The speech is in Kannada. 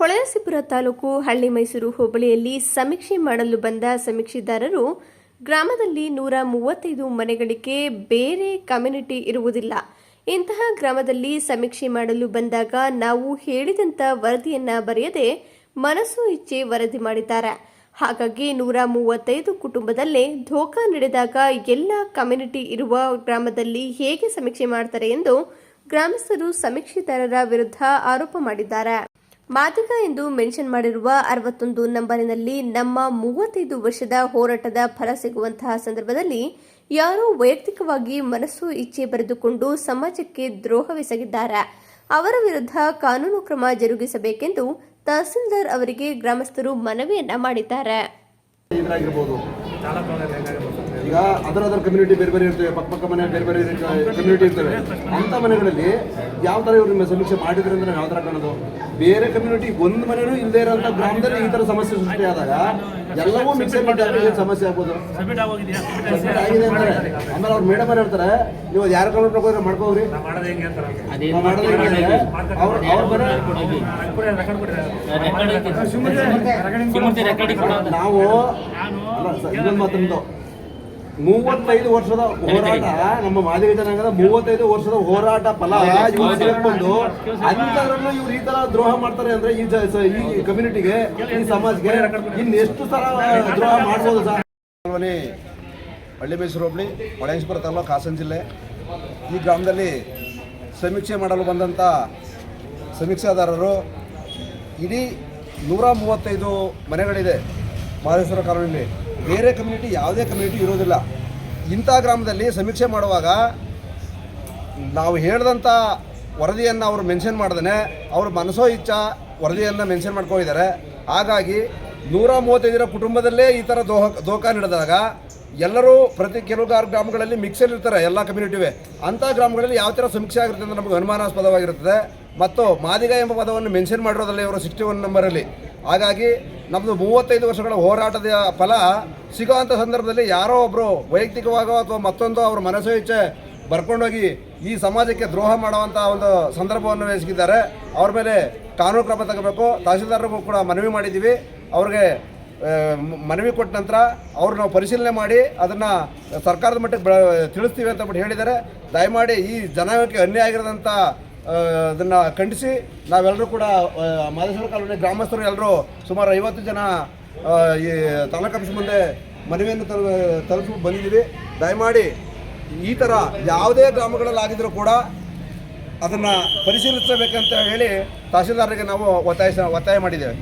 ಹೊಳೆನರಸೀಪುರ ತಾಲೂಕು ಹಳ್ಳಿ ಮೈಸೂರು ಹೋಬಳಿಯಲ್ಲಿ ಸಮೀಕ್ಷೆ ಮಾಡಲು ಬಂದ ಸಮೀಕ್ಷೆದಾರರು, ಗ್ರಾಮದಲ್ಲಿ ನೂರ ಮೂವತ್ತೈದು ಮನೆಗಳಿಗೆ ಬೇರೆ ಕಮ್ಯುನಿಟಿ ಇರುವುದಿಲ್ಲ. ಇಂತಹ ಗ್ರಾಮದಲ್ಲಿ ಸಮೀಕ್ಷೆ ಮಾಡಲು ಬಂದಾಗ ನಾವು ಹೇಳಿದಂತ ವರದಿಯನ್ನ ಬರೆಯದೆ ಮನಸ್ಸು ಇಚ್ಛೆ ವರದಿ ಮಾಡಿದ್ದಾರೆ. ಹಾಗಾಗಿ ನೂರ ಮೂವತ್ತೈದು ಕುಟುಂಬದಲ್ಲೇ ಧೋಕಾ ನಡೆದಾಗ ಎಲ್ಲ ಕಮ್ಯುನಿಟಿ ಇರುವ ಗ್ರಾಮದಲ್ಲಿ ಹೇಗೆ ಸಮೀಕ್ಷೆ ಮಾಡ್ತಾರೆ ಎಂದು ಗ್ರಾಮಸ್ಥರು ಸಮೀಕ್ಷೆದಾರರ ವಿರುದ್ಧ ಆರೋಪ ಮಾಡಿದ್ದಾರೆ. ಮಾದಿಗ ಎಂದು ಮೆನ್ಷನ್ ಮಾಡಿರುವ ಅರವತ್ತೊಂದು ನಂಬರಿನಲ್ಲಿ ನಮ್ಮ ಮೂವತ್ತೈದು ವರ್ಷದ ಹೋರಾಟದ ಫಲ ಸಿಗುವಂತಹ ಸಂದರ್ಭದಲ್ಲಿ ಯಾರೋ ವೈಯಕ್ತಿಕವಾಗಿ ಮನಸ್ಸು ಇಚ್ಛೆ ಬರೆದುಕೊಂಡು ಸಮಾಜಕ್ಕೆ ದ್ರೋಹವೆಸಗಿದ್ದಾರೆ ಅವರ ವಿರುದ್ಧ ಕಾನೂನು ಕ್ರಮ ಜರುಗಿಸಬೇಕೆಂದು ತಹಸೀಲ್ದಾರ್ ಅವರಿಗೆ ಗ್ರಾಮಸ್ಥರು ಮನವಿಯನ್ನ ಮಾಡಿದ್ದಾರೆ. ಈಗ ಅದರ ಅದರ ಕಮ್ಯುನಿಟಿ ಬೇರೆ ಬೇರೆ ಇರ್ತವೆ ಪಕ್ಕ ಪಕ್ಕ ಮನೆ ಬೇರೆ ಬೇರೆ ಕಮ್ಯುನಿಟಿ ಇರ್ತವೆ. ಅಂತ ಮನೆಗಳಲ್ಲಿ ಯಾವ ಥರ ಇವ್ರ ನಿಮ್ಮ ಸಮೀಕ್ಷೆ ಮಾಡಿದ್ರೆ ಅಂದ್ರೆ ಯಾವ ತರ ಕಾಣೋದು? ಬೇರೆ ಕಮ್ಯುನಿಟಿ ಒಂದು ಮನೆಯೂ ಇಲ್ಲದೆ ಇರೋಂಥ ಗ್ರಾಮದಲ್ಲಿ ಈ ಥರ ಸಮಸ್ಯೆ ಸೃಷ್ಟಿ ಆದಾಗ ಎಲ್ಲವೂ ಮಿಕ್ಸ್ ಮಾಡಿ ಸಮಸ್ಯೆ ಆಗ್ಬೋದು? ಆಗಿದೆ ಅಂದ್ರೆ ಆಮೇಲೆ ಅವ್ರ ಮೇಡಮ್ ಹೇಳ್ತಾರೆ? ನೀವು ಯಾರ ಕಮ್ಯುನಿಟಿ ಹೋಗೋದ್ರೆ ಮಾಡ್ಕೋರಿ. ಮಾಡೋದು ಹೆಂಗೆ ಅಂತಾರ ನಾವು ಇನ್ನೊಂದು ಮಾತೊಂದು ಮೂವತ್ತೈದು ವರ್ಷದ ಹೋರಾಟ ನಮ್ಮ ಮಾದರಿ ಜನಾಂಗದ ಮೂವತ್ತೈದು ವರ್ಷದ ಹೋರಾಟ ಫಲ ಇವರು ಸೇರ್ಕೊಂಡು ಅಂತದ್ರಲ್ಲೂ ಇವ್ರು ಈ ತರ ದ್ರೋಹ ಮಾಡ್ತಾರೆ ಅಂದ್ರೆ ಈ ಈ ಕಮ್ಯುನಿಟಿಗೆ ಈ ಸಮಾಜಕ್ಕೆ ಇನ್ನು ಎಷ್ಟು ಸಲ ದ್ರೋಹ ಮಾಡ್ಬೋದು ಸರ್? ಹಳ್ಳಿ ಮೈಸೂರು ಹೋಬಳಿ ಹೊಳೆಂಶ್ಪುರ ತಾಲೂಕು ಹಾಸನ ಜಿಲ್ಲೆ. ಈ ಗ್ರಾಮದಲ್ಲಿ ಸಮೀಕ್ಷೆ ಮಾಡಲು ಬಂದಂಥ ಸಮೀಕ್ಷಾದಾರರು ಇಡೀ ನೂರ ಮೂವತ್ತೈದು ಮನೆಗಳಿದೆ ಮಹದೇಶ್ವರ ಕಾಲೋನಿಯಲ್ಲಿ ಬೇರೆ ಕಮ್ಯುನಿಟಿ ಯಾವುದೇ ಕಮ್ಯುನಿಟಿ ಇರೋದಿಲ್ಲ. ಇಂಥ ಗ್ರಾಮದಲ್ಲಿ ಸಮೀಕ್ಷೆ ಮಾಡುವಾಗ ನಾವು ಹೇಳಿದಂಥ ವರದಿಯನ್ನು ಅವರು ಮೆನ್ಷನ್ ಮಾಡ್ದೇ ಅವ್ರ ಮನಸೋ ಇಚ್ಛಾ ವರದಿಯನ್ನು ಮೆನ್ಷನ್ ಮಾಡ್ಕೊಂಡಿದ್ದಾರೆ. ಹಾಗಾಗಿ ನೂರ ಮೂವತ್ತೈದರ ಕುಟುಂಬದಲ್ಲೇ ಈ ಥರ ದೋಹ ದೋಖ ನಡೆದಾಗ ಎಲ್ಲರೂ ಪ್ರತಿ ಕೆಲವು ಗ್ರಾ- ಗ್ರಾಮಗಳಲ್ಲಿ ಮಿಕ್ಸಲ್ಲಿ ಇರ್ತಾರೆ, ಎಲ್ಲ ಕಮ್ಯುನಿಟಿವೆ ಅಂಥ ಗ್ರಾಮಗಳಲ್ಲಿ ಯಾವ ಥರ ಸಮೀಕ್ಷೆ ಆಗಿರುತ್ತೆ ಅಂತ ನಮಗೆ ಅನುಮಾನಾಸ್ಪದವಾಗಿರುತ್ತದೆ ಮತ್ತು ಮಾದಿಗ ಎಂಬ ಪದವನ್ನು ಮೆನ್ಷನ್ ಮಾಡಿರೋದಲ್ಲ ಇವರು ಸಿಕ್ಸ್ಟಿ ಒನ್ ನಂಬರಲ್ಲಿ ಹಾಗಾಗಿ ನಮ್ಮದು ಮೂವತ್ತೈದು ವರ್ಷಗಳ ಹೋರಾಟದ ಫಲ ಸಿಗೋವಂಥ ಸಂದರ್ಭದಲ್ಲಿ ಯಾರೋ ಒಬ್ಬರು ವೈಯಕ್ತಿಕವಾಗೋ ಅಥವಾ ಮತ್ತೊಂದು ಅವ್ರ ಮನಸ್ಸು ಇಚ್ಛೆ ಬರ್ಕೊಂಡೋಗಿ ಈ ಸಮಾಜಕ್ಕೆ ದ್ರೋಹ ಮಾಡುವಂಥ ಒಂದು ಸಂದರ್ಭವನ್ನು ಎಸಗಿದ್ದಾರೆ. ಅವ್ರ ಮೇಲೆ ಕಾನೂನು ಕ್ರಮ ತಗೋಬೇಕು. ತಹಸೀಲ್ದಾರ್ಗೂ ಕೂಡ ಮನವಿ ಮಾಡಿದ್ದೀವಿ. ಅವ್ರಿಗೆ ಮನವಿ ಕೊಟ್ಟ ನಂತರ ಅವ್ರು ನಾವು ಪರಿಶೀಲನೆ ಮಾಡಿ ಅದನ್ನು ಸರ್ಕಾರದ ಮಟ್ಟಕ್ಕೆ ತಿಳಿಸ್ತೀವಿ ಅಂತ ಬಿಟ್ಟು ಹೇಳಿದ್ದಾರೆ. ದಯಮಾಡಿ ಈ ಜನಕ್ಕೆ ಅನ್ಯಾಯ ಆಗಿರೋದಂಥ ಅದನ್ನು ಖಂಡಿಸಿ ನಾವೆಲ್ಲರೂ ಕೂಡ ಮಾದೇಶ್ವರ ಕಾಲೋನಿ ಗ್ರಾಮಸ್ಥರು ಎಲ್ಲರೂ ಸುಮಾರು ಐವತ್ತು ಜನ ಈ ತಾಲೂಕು ಮುಂದೆ ಮನವಿಯನ್ನು ತಲು ತಲುಪಿ ಬಂದಿದ್ದೀವಿ. ದಯಮಾಡಿ ಈ ಥರ ಯಾವುದೇ ಗ್ರಾಮಗಳಲ್ಲಿ ಆಗಿದ್ರೂ ಕೂಡ ಅದನ್ನು ಪರಿಶೀಲಿಸಬೇಕಂತ ಹೇಳಿ ತಹಸೀಲ್ದಾರರಿಗೆ ನಾವು ಒತ್ತಾಯಿಸ, ಒತ್ತಾಯ ಮಾಡಿದ್ದೇವೆ.